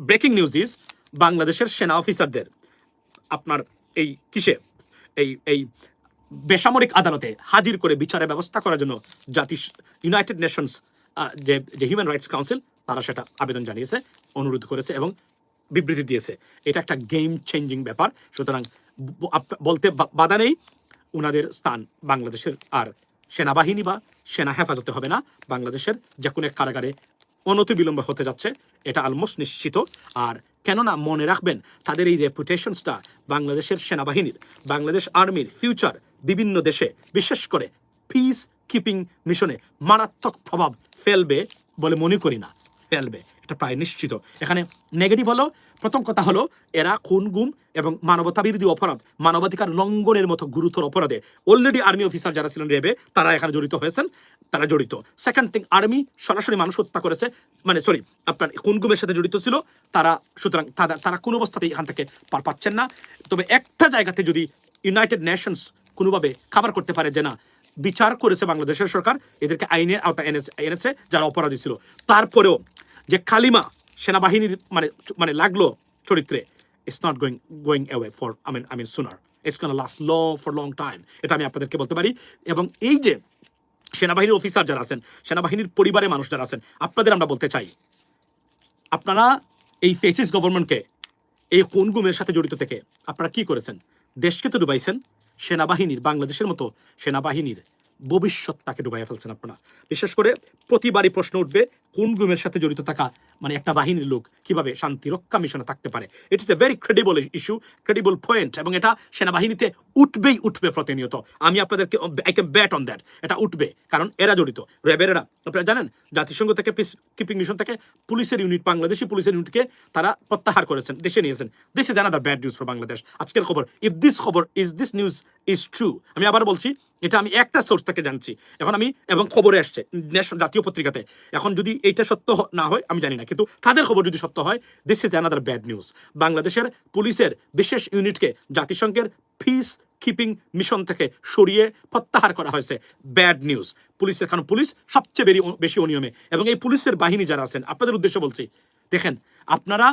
Breaking news is বাংলাদেশের সেনা অফিসারদের, আপনার এই কিসে? এই এই বেসামরিক আদালতে হাজির করে বিচারের ব্যবস্থা করার জন্য জাতি ইউনাইটেড নেশনস যে যে হিউম্যান রাইটস কাউন্সিল তারা সেটা আবেদন জানিয়েছে, অনুরোধ করেছে এবং বিবৃতি দিয়েছে। এটা একটা গেম চেঞ্জিং ব্যাপার। সুতরাং বলতে বাধা নেই। ওনাদের স্থান বাংলাদেশের আর সেনাবাহিনী বা সেনা হেফাজতে হবে না। বাংলাদেশের যে কোনো এক কারাগারে অনতিবিলম্বে হতে যাচ্ছে, এটা অলমোস্ট নিশ্চিত। আর কেননা মনে রাখবেন, তাদের এই রেপুটেশনসটা বাংলাদেশের সেনাবাহিনীর, বাংলাদেশ আর্মির ফিউচার বিভিন্ন দেশে, বিশেষ করে পিস কিপিং মিশনে মারাত্মক প্রভাব ফেলবে বলে মনে করি না। ফেলবে, এটা প্রায় নিশ্চিত। এখানে নেগেটিভ হলো, প্রথম কথা হলো, এরা খুন, গুম এবং মানবতা বিরোধী অপরাধ, মানবাধিকার লঙ্ঘনের মতো গুরুতর অপরাধে। অলরেডি আর্মি অফিসার যারা ছিলেন রেবে তারা এখানে জড়িত হয়েছেন, তারা জড়িত। সেকেন্ড থিং আর্মি সরাসরি মানুষ হত্যা করেছে মানে সরি আপনার খুন, গুমের সাথে জড়িত ছিল, তারা, সুতরাং তারা কোনো অবস্থাতেই এখান থেকে পার পাচ্ছেন না। তবে একটা জায়গাতে যদি ইউনাইটেড নেশনস কোনোভাবে খাবার করতে পারে যে না, বিচার করেছে বাংলাদেশের সরকার, এদেরকে আইনের আওতা এনেছে এনেছে, যারা অপরাধী ছিল। তারপরেও যে কালিমা সেনাবাহিনীর মানে মানে লাগল চরিত্রে it's not going going away for I mean I mean sooner it's con last law for long time এটা আমি আপনাদেরকে বলতে পারি। এবং এই যে সেনাবাহিনীর অফিসার যারা আছেন, সেনাবাহিনীর পরিবারের মানুষ যারা আছেন, আপনাদের আমরা বলতে চাই, আপনারা এই ফেসিস গভর্নমেন্টকে এই কোন গুমের সাথে জড়িত থেকে আপনারা কি করেছেন? দেশকে তো ডুবাইছেন, সেনাবাহিনীর, বাংলাদেশের মতো সেনাবাহিনীর ভবিষ্যৎটাকে ডুবাইয়া ফেলছেন আপনারা। বিশেষ করে প্রতিবারই প্রশ্ন উঠবে কোন গুমের সাথে জড়িত থাকা মানে একটা বাহিনীর লোক কীভাবে শান্তি রক্ষা মিশনে থাকতে পারে? It is a very credible issue credible point এবং এটা সেনাবাহিনীতে উঠবেই উঠবে প্রতিনিয়ত। আমি আপনাদেরকে I can bet on that এটা উঠবে, কারণ এরা জড়িত। রেবেরেরা, আপনারা জানেন, জাতিসংঘ থেকে পিস কিপিং মিশন থেকে পুলিশের ইউনিট বাংলাদেশি পুলিশের ইউনিটকে তারা প্রত্যাহার করেছেন, দেশে নিয়েছেন। This is another bad news for Bangladesh আজকের খবর ইফ দিস খবর is this news is true আমি আবার বলছি, এটা আমি একটা সোর্স থেকে জানছি। এখন আমি, এবং খবরে আসছে ন্যাশনাল জাতীয় পত্রিকাতে। এখন যদি এইটা সত্য না হয়, আমি জানি না। কিন্তু তাদের খবর যদি সত্য হয় this is another bad news বাংলাদেশের পুলিশের বিশেষ ইউনিটকে জাতিসংঘের ফিস কিপিং মিশন থেকে সরিয়ে প্রত্যাহার করা হয়েছে। ব্যাড নিউজ পুলিশের কারণ পুলিশ সবচেয়ে বেশি অনিয়মে। এবং এই পুলিশের বাহিনী যারা আছেন, আপনাদের উদ্দেশ্য বলছি, দেখেন, আপনারা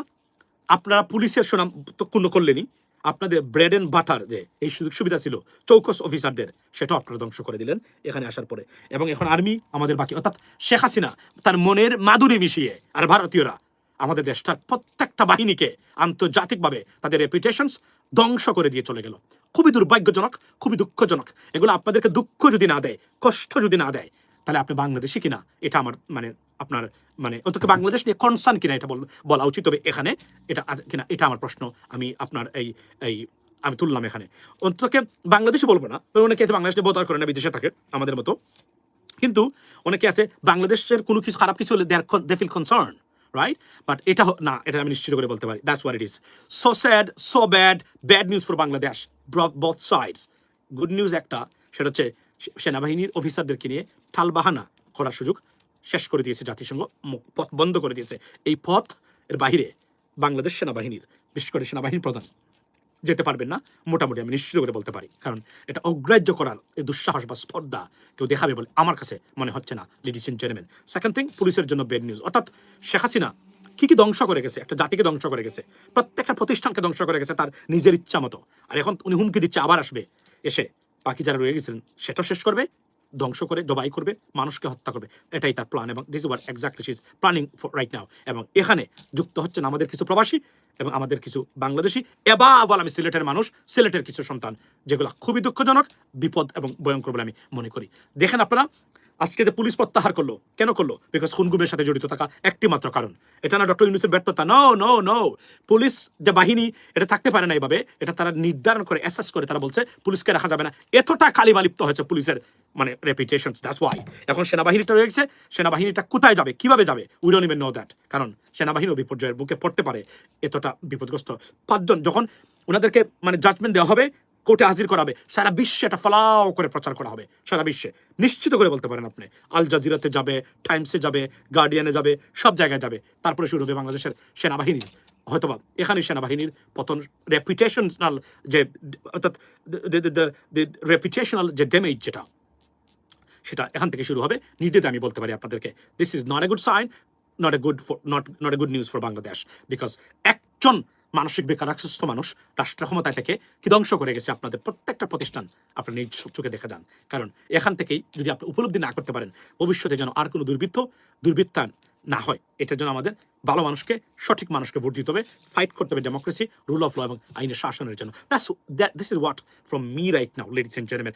আপনারা পুলিশের সুনাম তো ক্ষুণ্ণ করলেনই আপনাদের ব্রেড এন্ড বাটার যে এই সুযোগ সুবিধা ছিল, চৌকস অফিসারদের সেটাও আপনারা ধ্বংস করে দিলেন এখানে আসার পরে। এবং এখন আর্মি আমাদের বাকি, অর্থাৎ শেখ হাসিনা তার মনের মাধুরী মিশিয়ে, আর ভারতীয়রা আমাদের দেশটার প্রত্যেকটা বাহিনীকে আন্তর্জাতিকভাবে তাদের রেপুটেশনস ধ্বংস করে দিয়ে চলে গেল। খুবই দুর্ভাগ্যজনক, খুবই দুঃখজনক। এগুলো আপনাদেরকে দুঃখ যদি না দেয়, কষ্ট যদি না দেয় তাহলে আপনি বাংলাদেশি কিনা? এটা আমার মানে আপনার মানে অন্তত বাংলাদেশ নিয়ে কনসার্ন কিনা এটা বলা উচিত। তবে এখানে এটা কিনা? এটা আমার প্রশ্ন। আমি আপনার এই এই, আমি তুললাম এখানে। অন্তত বাংলাদেশে বলব না। অনেকে আছে বাংলাদেশে বোধ করে না, বিদেশে থাকে আমাদের মতো। কিন্তু অনেকে আছে বাংলাদেশের কোনো কিছু খারাপ কিছু হলে they feel concern right but এটা না, এটা আমি নিশ্চিত করে বলতে পারি। That's war it is so sad so bad bad news for Bangladesh both sides good news একটা, সেটা হচ্ছে সেনাবাহিনীর অফিসারদেরকে নিয়ে ঠালবাহানা করার সুযোগ শেষ করে দিয়েছে জাতিসংঘ। পথ বন্ধ করে দিয়েছে। এই পথ এর বাইরে বাংলাদেশ সেনাবাহিনীর, বিশেষ করে সেনাবাহিনীর প্রধান যেতে পারবেন না, মোটামুটি আমি নিশ্চিত করে বলতে পারি। কারণ এটা অগ্রাহ্য করার এই দুঃসাহস বা স্পর্ধা কেউ দেখাবে বলে আমার কাছে মনে হচ্ছে না ladies and gentleman second thing পুলিশের জন্য বেড নিউজ অর্থাৎ শেখ হাসিনা কি কি ধ্বংস করে গেছে, একটা জাতিকে ধ্বংস করে গেছে, প্রত্যেকটা প্রতিষ্ঠানকে ধ্বংস করে গেছে তার নিজের ইচ্ছা মতো। আর এখন উনি হুমকি দিচ্ছে, আবার আসবে, এসে বাকি যারা রয়ে গেছিলেন সেটাও শেষ করবে, ধ্বংস করে জবাই করবে, মানুষকে হত্যা করবে। এটাই তার প্ল্যান এবং this war exactly is planning right now এবং এখানে যুক্ত হচ্ছেন আমাদের কিছু প্রবাসী এবং আমাদের কিছু বাংলাদেশি। এবা বল আমি সিলেটের মানুষ, সিলেটের কিছু সন্তান, যেগুলো খুবই দুঃখজনক, বিপদ এবং ভয়ঙ্কর বলে আমি মনে করি। দেখেন আপনারা আজকে যে পুলিশ প্রত্যাহার করল, কেন করল? বিকজ খুনগুমের সাথে জড়িত থাকা একটি মাত্র কারণ। এটা না ডক্টর ইউনুসের ব্যর্থতা। নো নো নো পুলিশ যে বাহিনী, এটা থাকতে পারে না এইভাবে এটা তারা নির্ধারণ করে অ্যাসেস করে। তারা বলছে, পুলিশকে রাখা যাবে না। এতটা কালিমা লিপ্ত হয়েছে পুলিশের মানে রেপুটেশন দ্যাটস ওয়াই এখন সেনাবাহিনীটা রয়ে গেছে সেনাবাহিনীটা কোথায় যাবে, কীভাবে যাবে? উই ডোন্ট নো দ্যাট কারণ সেনাবাহিনীও বিপর্যয়ের বুকে পড়তে পারে। এতটা বিপদগ্রস্ত পাঁচজন, যখন ওনাদেরকে মানে জাজমেন্ট দেওয়া হবে কোর্টে হাজির করা হবে সারা বিশ্বে এটা ফলাও করে প্রচার করা হবে, সারা বিশ্বে। নিশ্চিত করে বলতে পারেন আপনি। আল জাজিরাতে যাবে, টাইমসে যাবে, গার্ডিয়ানে যাবে, সব জায়গায় যাবে। তারপরে শুরু হবে বাংলাদেশের সেনাবাহিনী হয়তোবা এখানে সেনাবাহিনীর পতন রেপুটেশনাল যে, অর্থাৎ রেপুটেশনাল যে ড্যামেজ যেটা, সেটা এখান থেকে শুরু হবে। নির্দ্বিধে আমি বলতে পারি আপনাদেরকে this is not a good sign not a good for not not a good news for Bangladesh because একজন মানসিক বেকার বেকারাগ্রস্ত মানুষ রাষ্ট্র ক্ষমতায় থেকে ধ্বংস করে গেছে আপনাদের প্রত্যেকটা প্রতিষ্ঠান? আপনার নিজ চোখে দেখা যান। কারণ এখান থেকেই যদি আপনি উপলব্ধি না করতে পারেন, ভবিষ্যতে যেন আর কোনো দুর্বৃত্ত, দুর্বৃত্তান না হয়। এটার জন্য আমাদের ভালো মানুষকে, সঠিক মানুষকে ভোট দিতে হবে ফাইট করতে হবে ডেমোক্রেসি রুল অফ ল এবং আইনের শাসনের জন্য। This is what from me right now ladies and gentleman